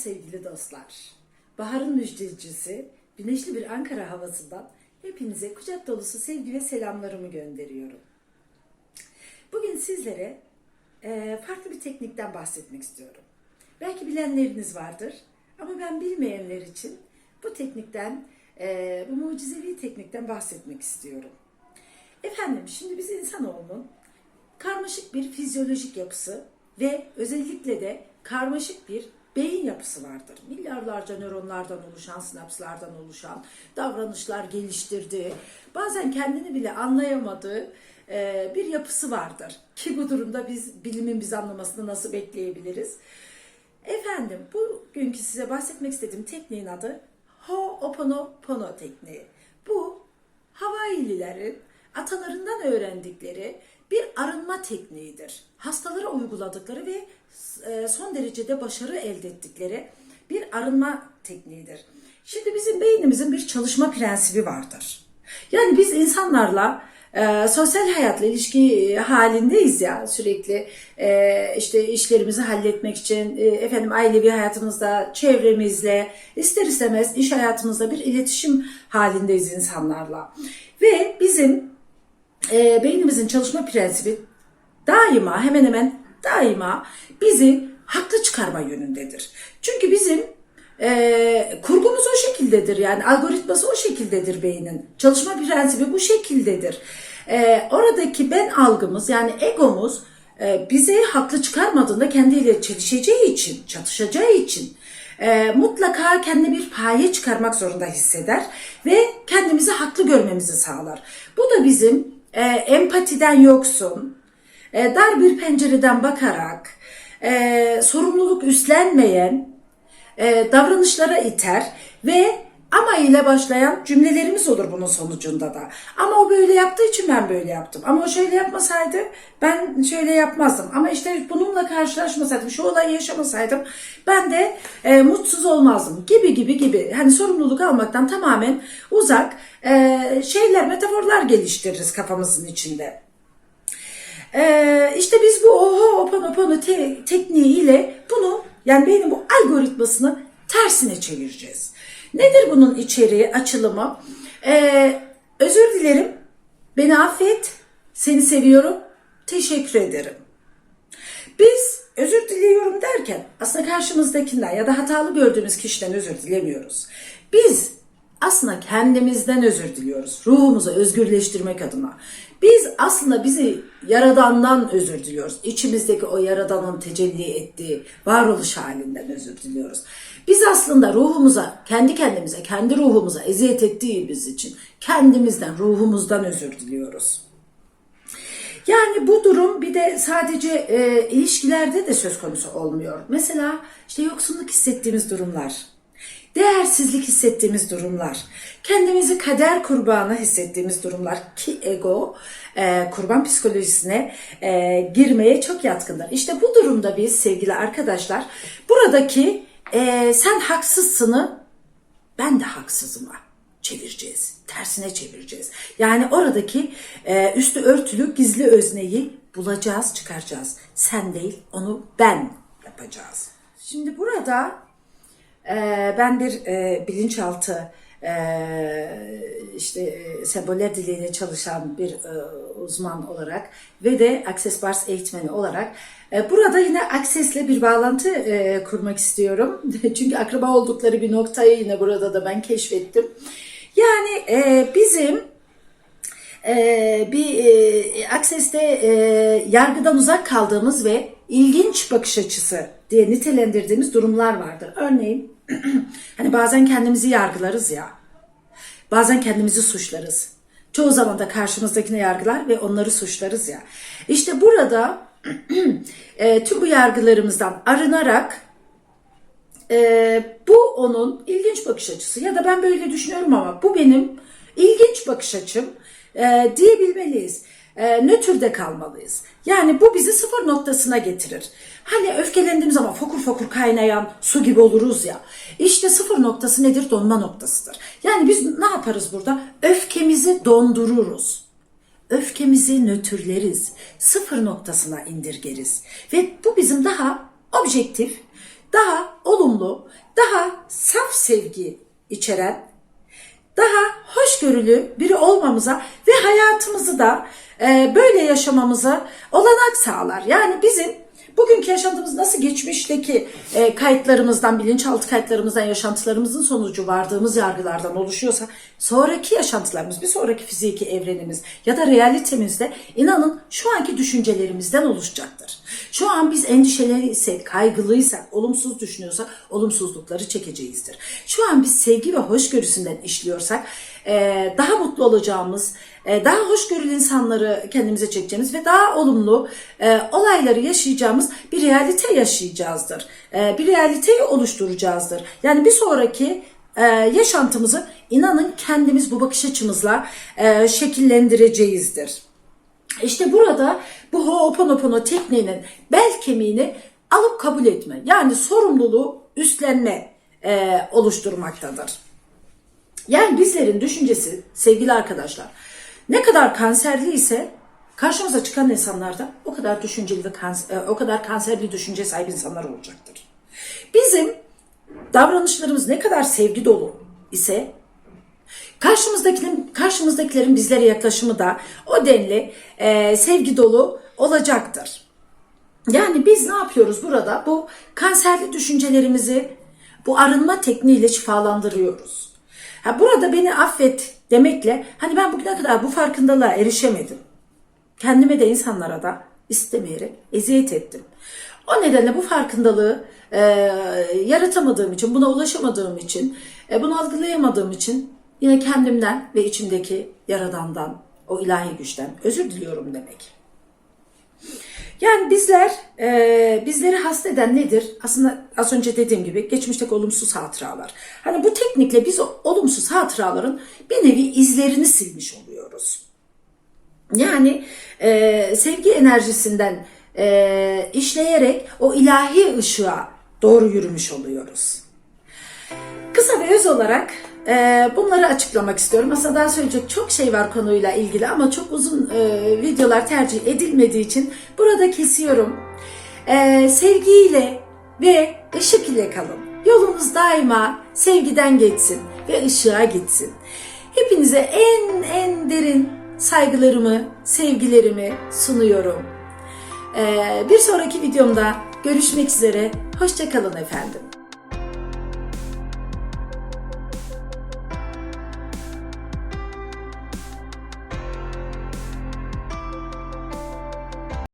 sevgili dostlar. Baharın müjdecisi, güneşli bir Ankara havasından hepinize kucak dolusu sevgi ve selamlarımı gönderiyorum. Bugün sizlere e, farklı bir teknikten bahsetmek istiyorum. Belki bilenleriniz vardır ama ben bilmeyenler için bu teknikten, e, bu mucizevi teknikten bahsetmek istiyorum. Efendim şimdi biz insanoğlunun karmaşık bir fizyolojik yapısı ve özellikle de karmaşık bir beyin yapısı vardır. Milyarlarca nöronlardan oluşan, sinapslardan oluşan, davranışlar geliştirdiği, bazen kendini bile anlayamadığı e, bir yapısı vardır. Ki bu durumda biz bilimin biz anlamasını nasıl bekleyebiliriz? Efendim bugünkü size bahsetmek istediğim tekniğin adı Ho'oponopono tekniği. Bu Havaililerin atalarından öğrendikleri bir arınma tekniğidir. Hastalara uyguladıkları ve e, son derecede başarı elde ettikleri bir arınma tekniğidir. Şimdi bizim beynimizin bir çalışma prensibi vardır. Yani biz insanlarla e, sosyal hayatla ilişki halindeyiz ya sürekli e, işte işlerimizi halletmek için e, efendim ailevi hayatımızda çevremizle ister istemez iş hayatımızda bir iletişim halindeyiz insanlarla ve bizim e, beynimizin çalışma prensibi daima hemen hemen daima bizi haklı çıkarma yönündedir. Çünkü bizim e, kurgumuz o şekildedir yani algoritması o şekildedir beynin. Çalışma prensibi bu şekildedir. E, oradaki ben algımız yani egomuz e, bizi haklı çıkarmadığında kendiyle çelişeceği için, çatışacağı için e, mutlaka kendine bir paye çıkarmak zorunda hisseder ve kendimizi haklı görmemizi sağlar. Bu da bizim e, empatiden yoksun, e, dar bir pencereden bakarak, e, sorumluluk üstlenmeyen e, davranışlara iter ve ama ile başlayan cümlelerimiz olur bunun sonucunda da. Ama o böyle yaptığı için ben böyle yaptım. Ama o şöyle yapmasaydı ben şöyle yapmazdım. Ama işte bununla karşılaşmasaydım, şu olayı yaşamasaydım ben de e, mutsuz olmazdım gibi gibi gibi. Hani sorumluluk almaktan tamamen uzak e, şeyler, metaforlar geliştiririz kafamızın içinde. Ee, işte biz bu oho oponopono te- tekniğiyle bunu yani benim bu algoritmasını tersine çevireceğiz. Nedir bunun içeriği, açılımı? Ee, özür dilerim, beni affet, seni seviyorum, teşekkür ederim. Biz özür diliyorum derken aslında karşımızdakinden ya da hatalı gördüğümüz kişiden özür dilemiyoruz. Biz aslında kendimizden özür diliyoruz. Ruhumuzu özgürleştirmek adına. Biz aslında bizi yaradandan özür diliyoruz. İçimizdeki o yaradanın tecelli ettiği varoluş halinden özür diliyoruz. Biz aslında ruhumuza, kendi kendimize, kendi ruhumuza eziyet ettiğimiz için kendimizden, ruhumuzdan özür diliyoruz. Yani bu durum bir de sadece e, ilişkilerde de söz konusu olmuyor. Mesela işte yoksunluk hissettiğimiz durumlar, değersizlik hissettiğimiz durumlar, kendimizi kader kurbanı hissettiğimiz durumlar ki ego e, kurban psikolojisine e, girmeye çok yatkındır. İşte bu durumda biz sevgili arkadaşlar buradaki e, sen haksızsını ben de haksızıma çevireceğiz. Tersine çevireceğiz. Yani oradaki e, üstü örtülü gizli özneyi bulacağız, çıkaracağız. Sen değil, onu ben yapacağız. Şimdi burada e, ben bir e, bilinçaltı işte e, semboller diliyle çalışan bir e, uzman olarak ve de Access Bars eğitmeni olarak e, burada yine Access'le bir bağlantı kurmak istiyorum. Çünkü akraba oldukları bir noktayı yine burada da ben keşfettim. Yani bizim bir Access'te yargıdan uzak kaldığımız ve ilginç bakış açısı diye nitelendirdiğimiz durumlar vardır. Örneğin hani bazen kendimizi yargılarız ya. Bazen kendimizi suçlarız. Çoğu zaman da karşımızdakine yargılar ve onları suçlarız ya. İşte burada e, tüm bu yargılarımızdan arınarak e, bu onun ilginç bakış açısı ya da ben böyle düşünüyorum ama bu benim ilginç bakış açım e, diyebilmeliyiz. E, nötrde kalmalıyız. Yani bu bizi sıfır noktasına getirir. Hani öfkelendiğimiz zaman fokur fokur kaynayan su gibi oluruz ya. İşte sıfır noktası nedir? Donma noktasıdır. Yani biz ne yaparız burada? Öfkemizi dondururuz. Öfkemizi nötrleriz. Sıfır noktasına indirgeriz. Ve bu bizim daha objektif, daha olumlu, daha saf sevgi içeren, daha hoşgörülü biri olmamıza ve hayatımızı da e, böyle yaşamamıza olanak sağlar. Yani bizim bugünkü yaşantımız nasıl geçmişteki e, kayıtlarımızdan, bilinçaltı kayıtlarımızdan, yaşantılarımızın sonucu vardığımız yargılardan oluşuyorsa sonraki yaşantılarımız, bir sonraki fiziki evrenimiz ya da realitemizde inanın şu anki düşüncelerimizden oluşacaktır. Şu an biz endişeliysek, kaygılıysak, olumsuz düşünüyorsak olumsuzlukları çekeceğizdir. Şu an biz sevgi ve hoşgörüsünden işliyorsak daha mutlu olacağımız, daha hoşgörülü insanları kendimize çekeceğimiz ve daha olumlu olayları yaşayacağımız bir realite yaşayacağızdır. Bir realiteyi oluşturacağızdır. Yani bir sonraki yaşantımızı inanın kendimiz bu bakış açımızla şekillendireceğizdir. İşte burada bu Ho'oponopono tekniğinin bel kemiğini alıp kabul etme yani sorumluluğu üstlenme e, oluşturmaktadır. Yani bizlerin düşüncesi sevgili arkadaşlar ne kadar kanserli ise karşımıza çıkan insanlarda o kadar düşünceli ve kanser, o kadar kanserli düşünce sahibi insanlar olacaktır. Bizim davranışlarımız ne kadar sevgi dolu ise karşımızdakilerin karşımızdakilerin bizlere yaklaşımı da o denli e, sevgi dolu olacaktır. Yani biz ne yapıyoruz burada? Bu kanserli düşüncelerimizi bu arınma tekniğiyle şifalandırıyoruz. Ha, burada beni affet demekle hani ben bugüne kadar bu farkındalığa erişemedim. Kendime de insanlara da istemeyerek eziyet ettim. O nedenle bu farkındalığı e, yaratamadığım için, buna ulaşamadığım için, e, bunu algılayamadığım için yine kendimden ve içimdeki yaradandan, o ilahi güçten özür diliyorum demek. Yani bizler, e, bizleri hasta eden nedir? Aslında az önce dediğim gibi geçmişteki olumsuz hatıralar. Hani bu teknikle biz o olumsuz hatıraların bir nevi izlerini silmiş oluyoruz. Yani e, sevgi enerjisinden e, işleyerek o ilahi ışığa doğru yürümüş oluyoruz. Kısa ve öz olarak bunları açıklamak istiyorum. Aslında daha söyleyecek çok şey var konuyla ilgili ama çok uzun e, videolar tercih edilmediği için burada kesiyorum. E, sevgiyle ve ışık ile kalın. Yolunuz daima sevgiden geçsin ve ışığa gitsin. Hepinize en en derin saygılarımı, sevgilerimi sunuyorum. E, bir sonraki videomda görüşmek üzere. Hoşçakalın efendim.